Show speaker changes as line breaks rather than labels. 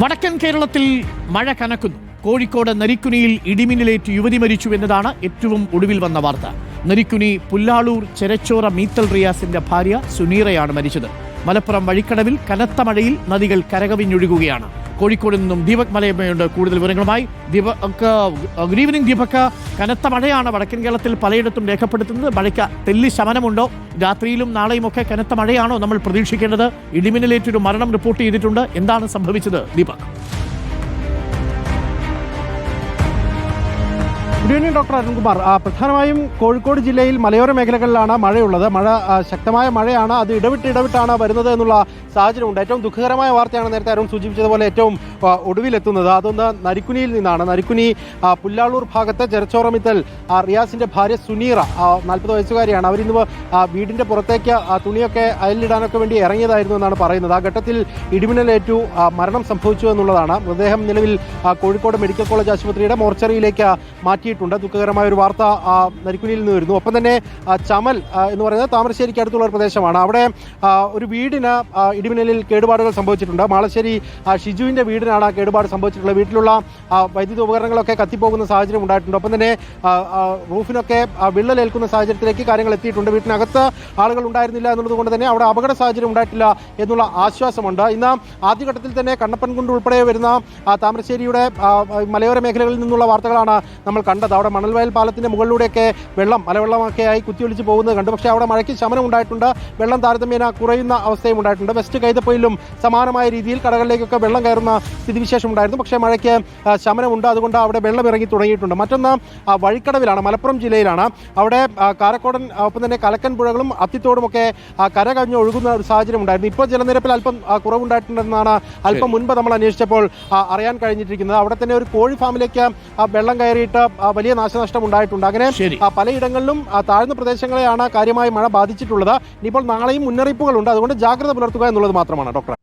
വടക്കൻ കേരളത്തിൽ മഴ കനക്കുന്നു. കോഴിക്കോട് നരിക്കുനിയിൽ ഇടിമിന്നലേറ്റ് യുവതി മരിച്ചു എന്നതാണ് ഏറ്റവും ഒടുവിൽ വന്ന വാർത്ത. നരിക്കുനി പുല്ലാളൂർ ചെരച്ചോറ മീത്തൽ റിയാസിന്റെ ഭാര്യ സുനീറയാണ് മരിച്ചത്. മലപ്പുറം വഴിക്കടവിൽ കനത്ത മഴയിൽ നദികൾ കരകവിഞ്ഞൊഴുകുകയാണ്. കോഴിക്കോട് നിന്നും ദീപക് മലയമ്മയുണ്ട്. കൂടുതൽ വിവരങ്ങളുമായി ദീപക് ഗുഡ് ഈവനിംഗ് ദീപക്. കനത്ത മഴയാണ് വടക്കൻ കേരളത്തിൽ പലയിടത്തും രേഖപ്പെടുത്തുന്നത്. മഴയ്ക്ക് തെല്ലി ശമനമുണ്ടോ? രാത്രിയിലും നാളെയും ഒക്കെ കനത്ത മഴയാണോ നമ്മൾ പ്രതീക്ഷിക്കേണ്ടത്? ഇടിമിന്നലേറ്റൊരു മരണം റിപ്പോർട്ട് ചെയ്തിട്ടുണ്ട്. എന്താണ് സംഭവിച്ചത്? Deepak.
Good evening doctor Arunkumar പ്രധാനമായും കോഴിക്കോട് ജില്ലയിൽ മലയോര മേഖലകളിലാണ് മഴയുള്ളത്. മഴ ശക്തമായ മഴയാണ്. അത് ഇടവിട്ട് ഇടവിട്ടാണ് വരുന്നത് എന്നുള്ള സാഹചര്യമുണ്ട്. ഏറ്റവും ദുഃഖകരമായ വാർത്തയാണ് നേരത്തെ അരുൺ സൂചിപ്പിച്ചതുപോലെ ഏറ്റവും ഒടുവിലെത്തുന്നത്. അതൊന്ന് നരിക്കുനിയിൽ നിന്നാണ്. നരിക്കുനി പുല്ലാളൂർ ഭാഗത്തെ ചെറച്ചോറമിത്തൽ റിയാസിന്റെ ഭാര്യ സുനീറ നാൽപ്പത് വയസ്സുകാരിയാണ്. അവരിന്ന് വീടിന്റെ പുറത്തേക്ക് തുണിയൊക്കെ അയലിടാനൊക്കെ വേണ്ടി ഇറങ്ങിയതായിരുന്നു എന്നാണ് പറയുന്നത്. ആ ഘട്ടത്തിൽ ഇടിമിന്നലേറ്റു മരണം സംഭവിച്ചു എന്നുള്ളതാണ്. മൃതദേഹം നിലവിൽ കോഴിക്കോട് മെഡിക്കൽ കോളേജ് ആശുപത്രിയുടെ മോർച്ചറിയിലേക്ക് മാറ്റിയിട്ടുണ്ട് ദുഃഖകരമായ ഒരു വാർത്ത നരിക്കുനിയിൽ നിന്ന് വരുന്നു. ഒപ്പം തന്നെ ചമൽ എന്ന് പറയുന്നത് താമരശ്ശേരിക്ക് അടുത്തുള്ള ഒരു പ്രദേശമാണ്. അവിടെ ഒരു വീടിന് ഇടിമിന്നലിൽ കേടുപാടുകൾ സംഭവിച്ചിട്ടുണ്ട്. മാളശ്ശേരി ഷിജുവിന്റെ വീടിനാണ് കേടുപാട് സംഭവിച്ചിട്ടുള്ളത്. വീട്ടിലുള്ള വൈദ്യുതി ഉപകരണങ്ങളൊക്കെ കത്തിപ്പോകുന്ന സാഹചര്യം ഉണ്ടായിട്ടുണ്ട്. ഒപ്പം തന്നെ റൂഫിനൊക്കെ വിള്ളലേൽക്കുന്ന സാഹചര്യത്തിലേക്ക് കാര്യങ്ങൾ എത്തിയിട്ടുണ്ട്. വീട്ടിനകത്ത് ആളുകൾ ഉണ്ടായിരുന്നില്ല എന്നുള്ളത് കൊണ്ട് തന്നെ അവിടെ അപകട സാഹചര്യം ഉണ്ടായിട്ടില്ല എന്നുള്ള ആശ്വാസമുണ്ട്. ഇന്ന് ആദ്യഘട്ടത്തിൽ തന്നെ കണ്ണപ്പൻകുണ്ട് ഉൾപ്പെടെ വരുന്ന താമരശ്ശേരിയുടെ മലയോര മേഖലകളിൽ നിന്നുള്ള വാർത്തകളാണ് നമ്മൾ കണ്ടത്. അവിടെ മണൽവയൽ പാലത്തിന്റെ മുകളിലൂടെയൊക്കെ വെള്ളം മലവെള്ളമൊക്കെ ആയി കുത്തിയൊലിച്ച് പോകുന്നത് കണ്ടു. പക്ഷേ അവിടെ മഴയ്ക്ക് ശമനം ഉണ്ടായിട്ടുണ്ട്. വെള്ളം താരതമ്യേന കുറയുന്ന അവസ്ഥയും ഉണ്ടായിട്ടുണ്ട്. വെസ്റ്റ് കൈതപ്പൊയിലും സമാനമായ രീതിയിൽ കടകളിലേക്കൊക്കെ വെള്ളം കയറുന്ന സ്ഥിതിവിശേഷം ഉണ്ടായിരുന്നു. പക്ഷേ മഴയ്ക്ക് ശമനമുണ്ട്. അതുകൊണ്ട് അവിടെ വെള്ളം ഇറങ്ങി തുടങ്ങിയിട്ടുണ്ട്. മറ്റൊന്ന് വഴിക്കടവിലാണ് മലപ്പുറം ജില്ലയിലാണ്. അവിടെ കാരക്കോടൻ ഒപ്പം തന്നെ കലക്കൻ പുഴകളും അത്തിത്തോടും ഒക്കെ ആ, കര കവിഞ്ഞ് ഒഴുകുന്ന ഒരു സാഹചര്യം ഉണ്ടായിരുന്നു. ഇപ്പോൾ ജലനിരപ്പിൽ അല്പം കുറവുണ്ടായിട്ടുണ്ടെന്നാണ് അല്പം മുൻപ് നമ്മൾ അന്വേഷിച്ചപ്പോൾ അറിയാൻ കഴിഞ്ഞിട്ടിരിക്കുന്നത് അവിടെ തന്നെ ഒരു കോഴി ഫാമിലേക്ക് വെള്ളം കയറിയിട്ട് വലിയ നാശനഷ്ടം ഉണ്ടായിട്ടുണ്ട് അങ്ങനെ പലയിടങ്ങളിലും താഴ്ന്ന പ്രദേശങ്ങളെയാണ് കാര്യമായി മഴ ബാധിച്ചിട്ടുള്ളത്. ഇനിയിപ്പോൾ നാളെയും മുന്നറിയിപ്പുകളുണ്ട്. അതുകൊണ്ട് ജാഗ്രത പുലർത്തുക എന്നുള്ളത് മാത്രമാണ് ഡോക്ടർ